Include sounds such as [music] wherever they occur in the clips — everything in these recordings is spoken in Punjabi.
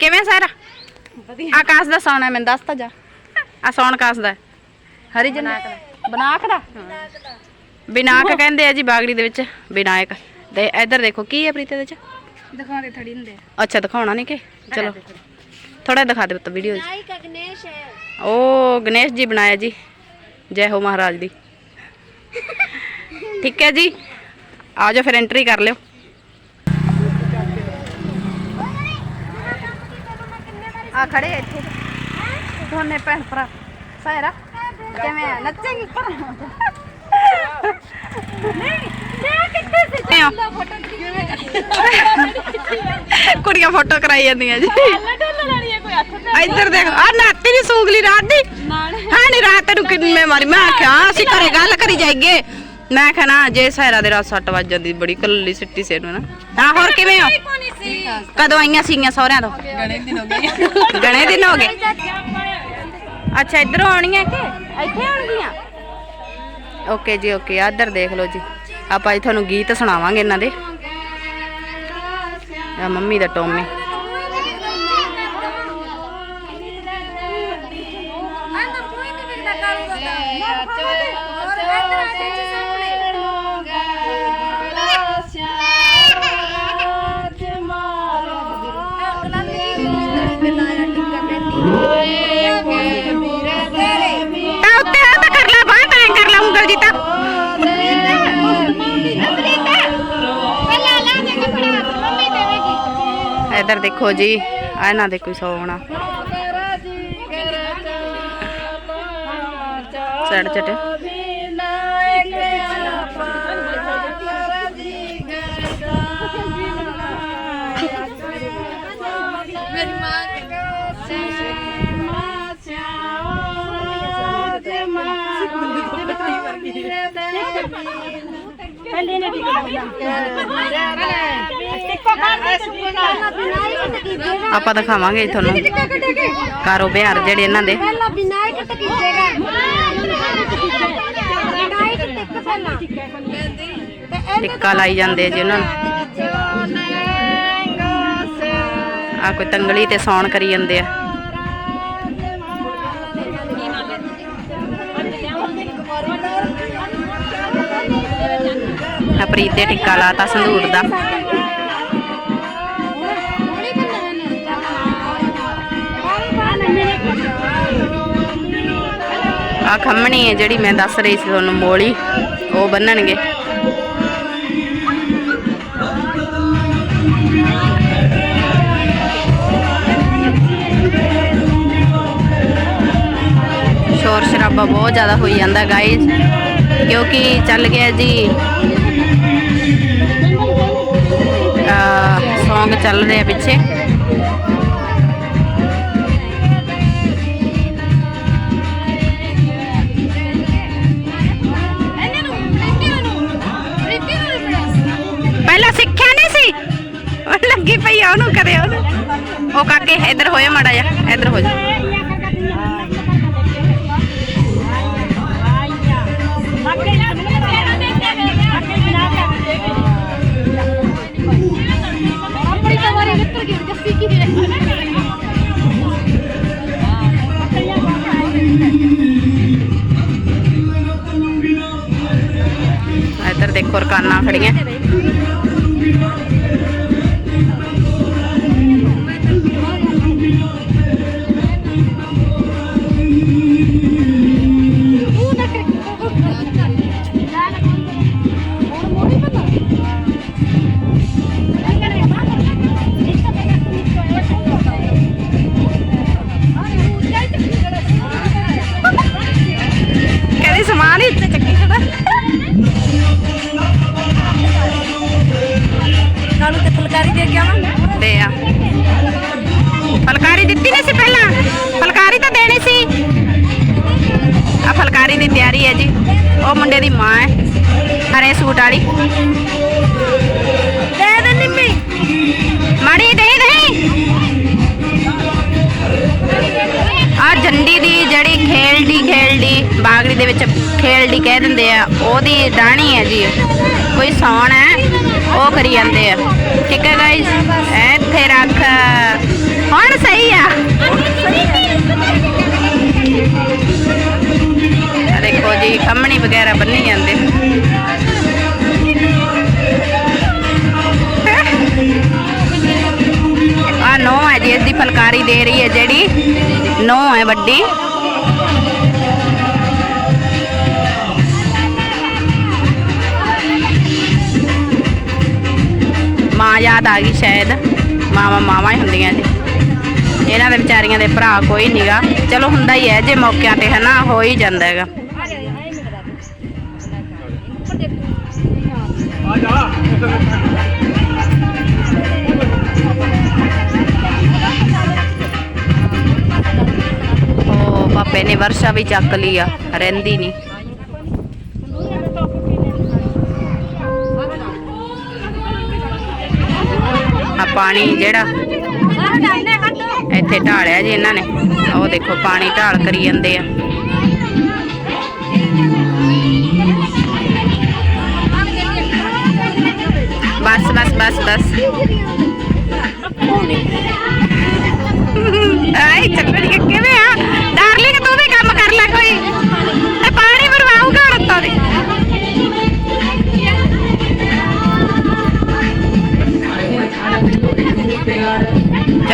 ਕਿਵੇਂ ਸਾਰਾ? ਆਕਾਸ਼ ਦਾ ਸੌਣ ਮੈਨੂੰ ਦੱਸ ਤਾਂ ਜਾ। ਆ ਸੌਣ ਆਕਾਸ਼ ਦਾ। ਹੈ। ਹਰੀ ਜਨ ਬਨਾਕ ਦਾ। ਬਿਨਾਕ ਕਹਿੰਦੇ ਆ ਜੀ ਬਾਗੜੀ ਦੇ ਵਿੱਚ ਬਿਨਾਇਕ। ਤੇ ਇੱਧਰ ਦੇਖੋ ਕੀ ਹੈ ਪ੍ਰੀਤੇ ਦੇ ਚ ਦਿਖਾਉਂਦੇ ਥੜੀ ਹੁੰਦੇ ਅੱਛਾ ਦਿਖਾਉਣਾ ਨਹੀਂ ਕਿ? ਚਲੋ। ਥੋੜਾ ਦਿਖਾ ਦੇ ਪੁੱਤ ਵੀਡੀਓ 'ਚ। ਨਾਇਕ ਅਗਨੇਸ਼ ਹੈ ਉਹ ਗਣੇਸ਼ ਜੀ ਬਣਾਇਆ ਜੀ। ਜੈ ਹੋ ਮਹਾਰਾਜ ਦੀ। [laughs] ਠੀਕ ਹੈ ਜੀ। ਆ ਜਾਓ ਫਿਰ ਐਂਟਰੀ ਕਰ ਲਿਓ। ਆ ਖੜੇ ਆ ਇੱਥੇ। ਦੋਨੇ ਭੈਣ ਭਰਾ। ਸਾਇਰਾ ਕਿਵੇਂ ਆ? ਨੱਚੇਂਗੀ ਪਰ ਨਹੀਂ ਮੈਂ ਕਿੱਥੇ ਸੀ? ਫੋਟੋ ਕੁੜੀਆਂ ਫੋਟੋ ਕਰਾਈ ਜਾਂਦੀਆਂ ਜੀ। ਇੱਧਰ ਦੇਖ ਆ ਨਾਤੀ ਨਹੀਂ ਸੂਗਲੀ ਰਾਤ ਦੀ? ਹਾਂ ਨਹੀਂ ਰਾਤ ਨੂੰ ਕਿੰਨੇ ਮਾਰੀ। ਮੈਂ ਆਖਿਆ ਅਸੀਂ ਘਰੇ ਗੱਲ ਕਰੀ ਜਾਈਏ। ਮੈਂ ਕਿਹਾ ਨਾ ਜੇ ਸਹਿਰਾ ਦੇ ਰਾਤ ਸੱਟ ਵੱਜ ਜਾਂਦੀ ਬੜੀ ਕੱਲੀ ਸਿੱਟੀ ਸੇ ਨੂੰ ਨਾ। ਹਾਂ ਹੋਰ ਕਿਵੇਂ ਹੋ ਕਦੋਂ ਆਈਆਂ ਸੀਗੀਆਂ ਸਹੁਰਿਆਂ ਤੋਂ? ਗਣੇ ਦਿਨ ਹੋ ਗਏ। ਗਣੇ ਦਿਨ ਹੋ ਗਏ। ਅੱਛਾ ਇਧਰੋਂ ਆਉਣੀਆਂ ਕਿ? ਇੱਥੇ ਆਉਣਗੀਆਂ। ਓਕੇ ਜੀ ਓਕੇ ਇੱਧਰ ਦੇਖ ਲਓ ਜੀ। ਆਪਾਂ ਜੀ ਤੁਹਾਨੂੰ ਗੀਤ ਸੁਣਾਵਾਂਗੇ ਇਹਨਾਂ ਦੇ। ਆ ਮੰਮੀ ਦਾ ਟੋਮੀ। ਤਾਂ ਉੱਤੇ ਆ ਤਾਂ ਕਰ ਲੈ ਬਾਹ ਤਾਂ ਐਂ ਕਰ ਲੈ ਉਂਗਲ ਜੀ ਤਾਂ। ਇੱਧਰ ਦੇਖੋ ਜੀ ਆ ਇਹਨਾਂ ਦੇ ਕੋਈ ਸੋਹਣਾ ਚੜ ਚਟ ਆਪਾਂ ਦਿਖਾਵਾਂਗੇ ਤੁਹਾਨੂੰ। ਕਾਰੋਬਾਰ ਜਿਹੜੇ ਇਹਨਾਂ ਦੇ। ਪਹਿਲਾਂ ਵਿਨਾਇਕ ਟਕੀਜੇਗਾ ਟਿੱਕਾ ਲਾਈ ਜਾਂਦੇ ਆ ਜੀ ਉਹਨਾਂ ਨੂੰ। ਆ ਕੋਈ ਤੰਗਲੀ ਤੇ ਸੌਣ ਕਰੀ ਜਾਂਦੇ ਆ। ਆ ਪ੍ਰੀਤ ਦੇ ਟਿੱਕਾ ਲਾਤਾ ਸੰਧੂਰ ਦਾ। ਆ ਖੰਮਣੀ ਹੈ ਜਿਹੜੀ ਮੈਂ ਦੱਸ ਰਹੀ ਸੀ ਤੁਹਾਨੂੰ, ਮੋਲੀ। ਉਹ ਬੰਨਣਗੇ। ਸ਼ੋਰ ਸ਼ਰਾਬਾ ਬਹੁਤ ਜ਼ਿਆਦਾ ਹੋਈ ਜਾਂਦਾ ਗਾਇਜ਼ ਕਿਉਂਕਿ ਚੱਲ ਗਿਆ ਜੀ ਸੌਂਗ ਚੱਲ ਰਿਹਾ ਪਿੱਛੇ। ਪਹਿਲਾਂ ਸਿੱਖਿਆ ਨਹੀਂ ਸੀ। ਲੱਗੀ ਪਈ ਆ ਉਹਨੂੰ ਕਰੇ ਉਹਨੂੰ। ਉਹ ਕਾਕੇ, ਇੱਧਰ ਹੋਇਆ ਮਾੜਾ ਜਾ ਇੱਧਰ ਹੋ ਜਾ। ਇੱਧਰ ਦੇਖੋ ਖੜੀਆਂ। ਫੁਲਕਾਰੀ ਦੇ ਕੇ ਆਵਾਂ? ਤੇ ਆ। ਫਲਕਾਰੀ ਦਿੱਤੀ ਨਹੀਂ ਸੀ ਪਹਿਲਾਂ? ਫਲਕਾਰੀ ਤਾਂ ਦੇਣੀ ਸੀ। ਆ ਫਲਕਾਰੀ ਦੀ ਤਿਆਰੀ ਹੈ ਜੀ। ਉਹ ਮੁੰਡੇ ਦੀ ਮਾਂ ਹੈ ਹਰੇ ਸੂਟ ਵਾਲੀ। ਦੇ ਦੇ ਨਿੰਮੀ। ਮਾੜੀ ਦੇ ਦੇ ਆ ਝੰਡੀ ਦੀ ਜਿਹੜੀ ਖੇਲਦੀ ਖੇਲਦੀ ਬਾਗੜੀ ਦੇ ਵਿੱਚ ਖੇਲਦੀ ਕਹਿ ਦਿੰਦੇ ਆ ਉਹਦੀ ਡਾਣੀ ਹੈ ਜੀ। ਕੋਈ ਸੌਣ ਹੈ। ਉਹ ਕਰੀ ਜਾਂਦੇ ਆ। ਠੀਕ ਹੈ ਗਾਇਸ ਇੱਥੇ ਰੱਖ। ਹੁਣ ਸਹੀ ਆ। ਦੇਖੋ ਜੀ ਕੰਮਣੀ ਵਗੈਰਾ ਬੰਨੀ ਜਾਂਦੇ। ਆ ਨੋ ਹੈ ਜੀ ਇਸ ਦੀ ਫਲਕਾਰੀ ਦੇ ਰਹੀ ਹੈ ਜਿਹੜੀ। ਨੋ ਹੈ ਵੱਡੀ। ਮਾਂ ਯਾਦ ਆ ਗਈ ਸ਼ਾਇਦ। ਮਾਵਾ ਮਾਵਾ ਹੀ ਹੁੰਦੀਆਂ ਜੀ ਇਹਨਾਂ ਦੇ ਵਿਚਾਰੀਆਂ ਦੇ ਭਰਾ ਕੋਈ ਨਹੀਂਗਾ ਚਲੋ ਹੁੰਦਾ ਹੀ ਹੈ, ਜੇ ਮੌਕਿਆਂ ਤੇ ਹਨਾ, ਹੋ ਹੀ ਜਾਂਦਾ ਹੈਗਾ। ਆ ਜਾ ਉਹ ਪਾਪੇ ਨੇ ਵਰਸ਼ਾ ਵੀ ਚੱਕ ਲਈ ਆ, ਰਹਿੰਦੀ ਨਹੀਂ ਪਾਣੀ ਜਿਹੜਾ ਇੱਥੇ ਢਾਲਿਆ ਜੀ ਇਹਨਾਂ ਨੇ। ਉਹ ਦੇਖੋ ਪਾਣੀ ਢਾਲ ਕਰੀ ਜਾਂਦੇ ਆ। ਬਸ ਬਸ ਬਸ ਬਸ। ਆਈ ਚੱਲਣ ਕਿਵੇਂ ਆ?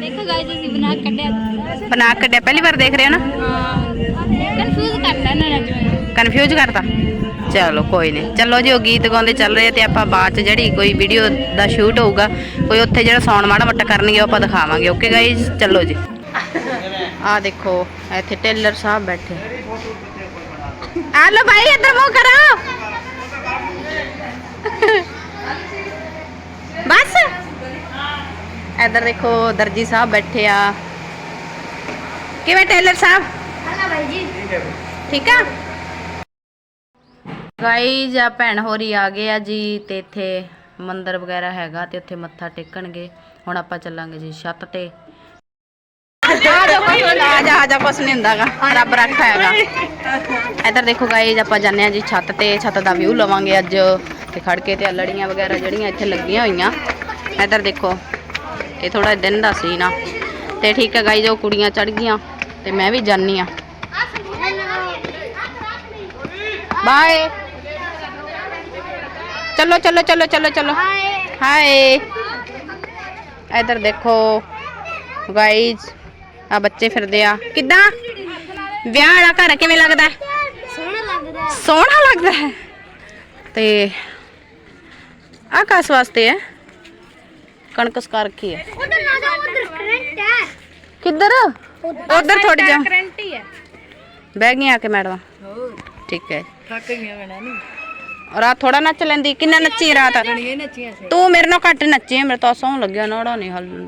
ਦੇਖੋ ਗਾਇਸ ਅਸੀਂ ਬਣਾ ਕੱਢਿਆ ਬਣਾ ਕੇ ਕੱਢਿਆ ਪਹਿਲੀ ਵਾਰ ਦੇਖ ਰਹੇ ਹੋ ਨਾ? ਕਨਫਿਊਜ਼ ਕਰਤਾ ਨਾ ਰਜੋ ਕਨਫਿਊਜ਼ ਕਰਤਾ? ਚਲੋ ਕੋਈ ਨਹੀਂ। ਚਲੋ ਜੀ ਉਹ ਗੀਤ ਗਾਉਂਦੇ ਚੱਲ ਰਹੇ ਤੇ ਆਪਾਂ ਬਾਅਦ ਚ ਜਿਹੜੀ ਕੋਈ ਵੀਡੀਓ ਦਾ ਸ਼ੂਟ ਹੋਊਗਾ ਕੋਈ ਉੱਥੇ ਜਿਹੜਾ ਸਾਉਣ ਮਾੜਾ ਮੱਟਾ ਕਰਨਗੇ ਉਹ ਆਪਾਂ ਦਿਖਾਵਾਂਗੇ। ਓਕੇ ਗਾਈਜ਼ ਚਲੋ ਜੀ। ਆ ਦੇਖੋ ਇੱਥੇ ਟੇਲਰ ਸਾਹਿਬ ਬੈਠੇ। ਆ ਲੋ ਭਾਈ ਇੱਧਰ ਮੂੰਹ ਕਰੋ ਬਸ। ਇੱਧਰ ਦੇਖੋ ਦਰਜੀ ਸਾਹਿਬ ਬੈਠੇ ਆ। ਕਿਵੇਂ ਟੇਲਰ ਸਾਹਿਬ? ਹਲਾ ਭਾਈ ਜੀ। ਠੀਕ ਆ? ਗਾਈਜ਼ ਆ ਭੈਣ ਹੋਰੀ ਆ ਗਏ ਆ ਜੀ ਤੇ ਇੱਥੇ ਮੰਦਿਰ ਵਗੈਰਾ ਹੈਗਾ ਤੇ ਉੱਥੇ ਮੱਥਾ ਟੇਕਣਗੇ। ਹੁਣ ਆਪਾਂ ਚੱਲਾਂਗੇ ਜੀ ਛੱਤ ਤੇ। ਆ ਜਾ ਆ ਜਾ ਆ ਜਾ ਕੁਛ ਨਹੀਂ ਹੁੰਦਾਗਾ ਰੱਬ ਰੱਖਾ ਹੈਗਾ। ਇੱਧਰ ਦੇਖੋ ਗਾਈਜ਼ ਆਪਾਂ ਜਾਂਦੇ ਆ ਜੀ ਛੱਤ ਤੇ। ਛੱਤ ਦਾ ਵਿਊ ਲਵਾਂਗੇ ਅੱਜ। ਤੇ ਖੜ ਕੇ ਤੇ ਆਹ ਲੜੀਆਂ ਵਗੈਰਾ ਜਿਹੜੀਆਂ ਇੱਥੇ ਲੱਗੀਆਂ ਹੋਈਆਂ। ਇੱਧਰ ਦੇਖੋ ਇਹ ਥੋੜਾ ਦਿਨ ਦਾ ਸੀ ਨਾ ਤੇ ਠੀਕ ਹੈ ਗਾਈਜ਼ ਉਹ ਕੁੜੀਆਂ ਚੜ ਗਈਆਂ ਤੇ ਮੈਂ ਵੀ ਜਾਨੀ ਆ ਬਾਏ ਚਲੋ ਚਲੋ ਚਲੋ ਚਲੋ ਚਲੋ। ਹਾਏ ਇਧਰ ਦੇਖੋ ਗਾਈਜ਼ ਆ ਬੱਚੇ ਫਿਰਦੇ ਆ। ਕਿੱਦਾਂ? ਵਿਆਹ ਵਾਲਾ ਘਰ ਕਿਵੇਂ ਲੱਗਦਾ? ਹੈ? ਸੋਹਣਾ ਲੱਗਦਾ। ਸੋਹਣਾ ਲੱਗਦਾ ਹੈ। ਤੇ ਆ ਕਾਸ ਵਾਸਤੇ ਹੈ ਕਣਕ ਸਕਾ ਰੱਖੀ ਹੈ ਉਧਰ ਨਾ ਜਾ ਉਧਰ ਕਰੰਟ ਹੈ ਕਿੱਧਰ ਉਧਰ ਥੋੜੀ ਜਾ ਕਰੰਟ ਹੀ ਹੈ ਬਹਿ ਗਈਆਂ ਆ ਕੇ ਮੈਡਮ ਠੀਕ ਹੈ ਥੱਕ ਗਈਆਂ ਮੈਨਾਂ ਨਹੀਂ ਰਾਤ ਥੋੜਾ ਨੱਚ ਲੈਂਦੀ ਕਿੰਨਾ ਨੱਚੀ ਰਾਤ ਇਹ ਨੱਚੀਆਂ ਸੀ ਤੂੰ ਮੇਰੇ ਨਾਲ ਘੱਟ ਨੱਚੀ ਹੈ, ਮੇਰੇ ਤਾਂ ਸੌਂ ਲੱਗਿਆ ਨਾੜਾ ਨਹੀਂ ਹਲ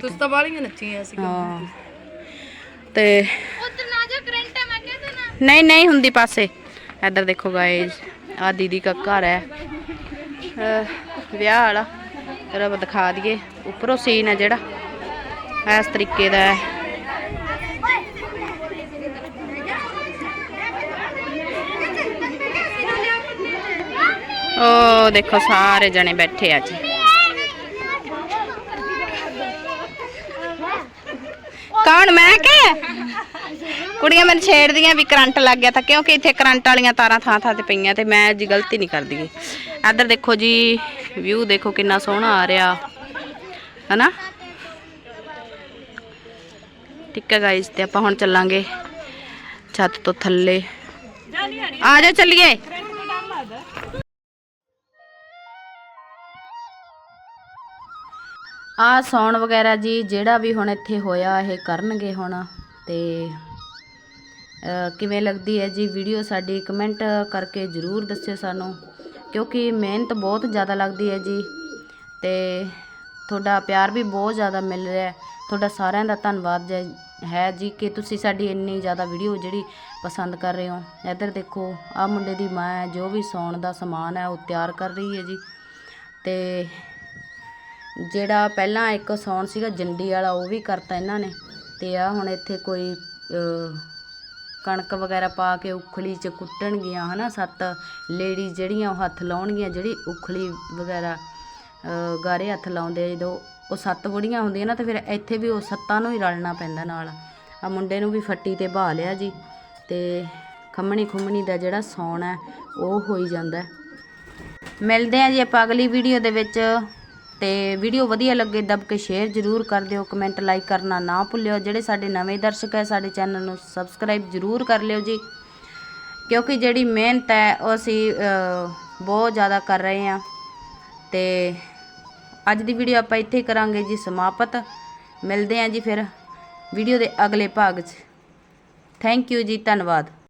ਵਿਆਹ ਵਾਲਾ। ਤੇਰਾ ਦਿਖਾ ਦਈਏ। ਉੱਪਰੋਂ ਸੀਨ ਹੈ ਜਿਹੜਾ। ਇਸ ਤਰੀਕੇ ਦਾ ਹੈ। ਉਹ ਦੇਖੋ, ਸਾਰੇ ਜਣੇ ਬੈਠੇ ਆ ਜੀ ਕੌਣ, ਮੈਂ ਕਿ? ਕੁੜੀਆਂ ਮੈਨੂੰ ਛੇੜਦੀਆਂ ਵੀ ਕਰੰਟ ਲੱਗ ਗਿਆ ਤਾਂ ਕਿਉਂਕਿ ਇੱਥੇ ਕਰੰਟ ਵਾਲੀਆਂ ਤਾਰਾਂ ਥਾਂ ਥਾਂ ਤੇ ਪਈਆਂ ਤੇ ਮੈਂ ਜੀ ਗਲਤੀ ਨਹੀਂ ਕਰਦੀ। ਇੱਧਰ ਦੇਖੋ ਜੀ ਵਿਊ ਦੇਖੋ ਕਿੰਨਾ ਸੋਹਣਾ ਆ ਰਿਹਾ। ਹਨਾ? ਠੀਕ ਹੈ ਗਾਇਸ ਤੇ ਆਪਾਂ ਹੁਣ ਚੱਲਾਂਗੇ ਛੱਤ ਤੋਂ ਥੱਲੇ। ਆ ਜਾ ਚੱਲੀਏ। ਆ ਸੌਣ ਵਗੈਰਾ ਜੀ, ਜਿਹੜਾ ਵੀ ਹੁਣ ਇੱਥੇ ਹੋਇਆ, ਇਹ ਕਰਨਗੇ ਹੁਣ। ਤੇ ਕਿਵੇਂ ਲੱਗਦੀ ਹੈ ਜੀ? ਵੀਡੀਓ ਸਾਡੀ ਕਮੈਂਟ ਕਰਕੇ ਜਰੂਰ ਦੱਸਿਓ ਸਾਨੂੰ। ਕਿਉਂਕਿ ਮਿਹਨਤ ਬਹੁਤ ਜ਼ਿਆਦਾ ਲੱਗਦੀ ਹੈ ਜੀ ਤੇ ਤੁਹਾਡਾ ਪਿਆਰ ਵੀ ਬਹੁਤ ਜ਼ਿਆਦਾ ਮਿਲ ਰਿਹਾ ਤੁਹਾਡਾ ਸਾਰਿਆਂ ਦਾ ਧੰਨਵਾਦ ਜ- ਹੈ ਜੀ ਕਿ ਤੁਸੀਂ ਸਾਡੀ ਇੰਨੀ ਜ਼ਿਆਦਾ ਵੀਡੀਓ ਜਿਹੜੀ ਪਸੰਦ ਕਰ ਰਹੇ ਹੋ। ਇੱਧਰ ਦੇਖੋ ਆ ਮੁੰਡੇ ਦੀ ਮਾਂ ਹੈ, ਜੋ ਵੀ ਸੌਣ ਦਾ ਸਮਾਨ ਹੈ, ਉਹ ਤਿਆਰ ਕਰ ਰਹੀ ਹੈ ਜੀ। ਤੇ ਜਿਹੜਾ ਪਹਿਲਾਂ ਇੱਕ ਸੌਣ ਸੀਗਾ ਜੰਡੀ ਵਾਲਾ, ਉਹ ਵੀ ਕਰਤਾ ਇਹਨਾਂ ਨੇ। ਤੇ ਆ ਹੁਣ ਇੱਥੇ ਕੋਈ ਕਣਕ ਵਗੈਰਾ ਪਾ ਕੇ ਉਖਲੀ ਚ ਕੁੱਟਣਗੀਆਂ ਹਨਾ ਸੱਤ ਲੇਡੀ ਜਿਹੜੀਆਂ ਉਹ ਹੱਥ ਲਾਉਣਗੀਆਂ ਜਿਹੜੀ ਉਖਲੀ ਵਗੈਰਾ ਅਹ, ਗਾਰੇ ਹੱਥ ਲਾਉਂਦੇ ਜਦੋਂ ਉਹ ਸੱਤ ਬੁੜੀਆਂ ਹੁੰਦੀਆਂ ਨਾ ਤਾਂ ਫਿਰ ਇੱਥੇ ਵੀ ਉਹ ਸੱਤਾਂ ਨੂੰ ਹੀ ਰਲਣਾ ਪੈਂਦਾ ਨਾਲ। ਆ ਮੁੰਡੇ ਨੂੰ ਵੀ ਫੱਟੀ ਤੇ ਬਾਹ ਲਿਆ ਜੀ ਤੇ ਖੰਮਣੀ ਖੁੰਮਣੀ ਦਾ ਜਿਹੜਾ ਸੌਣ ਹੈ ਉਹ ਹੋਈ ਜਾਂਦਾ ਮਿਲਦੇ ਆ ਜੀ ਆਪਾਂ ਅਗਲੀ ਵੀਡੀਓ ਦੇ ਵਿੱਚ। ਤੇ ਵੀਡੀਓ ਵਧੀਆ ਲੱਗੇ ਦੱਬ ਕੇ ਸ਼ੇਅਰ ਜ਼ਰੂਰ ਕਰ ਦਿਓ ਕਮੈਂਟ ਲਾਈਕ ਕਰਨਾ ਨਾ ਭੁੱਲਿਓ। ਜਿਹੜੇ ਸਾਡੇ ਨਵੇਂ ਦਰਸ਼ਕ ਹੈ, ਸਾਡੇ ਚੈਨਲ ਨੂੰ ਸਬਸਕ੍ਰਾਈਬ ਜ਼ਰੂਰ ਕਰ ਲਿਓ ਜੀ। ਕਿਉਂਕਿ ਜਿਹੜੀ ਮਿਹਨਤ ਹੈ, ਉਹ ਅਸੀਂ ਬਹੁਤ ਜ਼ਿਆਦਾ ਕਰ ਰਹੇ ਹਾਂ। ਤੇ ਅੱਜ ਦੀ ਵੀਡੀਓ ਆਪਾਂ ਇੱਥੇ ਕਰਾਂਗੇ ਜੀ ਸਮਾਪਤ। ਮਿਲਦੇ ਹਾਂ ਜੀ ਫਿਰ ਵੀਡੀਓ ਦੇ ਅਗਲੇ ਭਾਗ 'ਚ। ਥੈਂਕ ਯੂ ਜੀ, ਧੰਨਵਾਦ।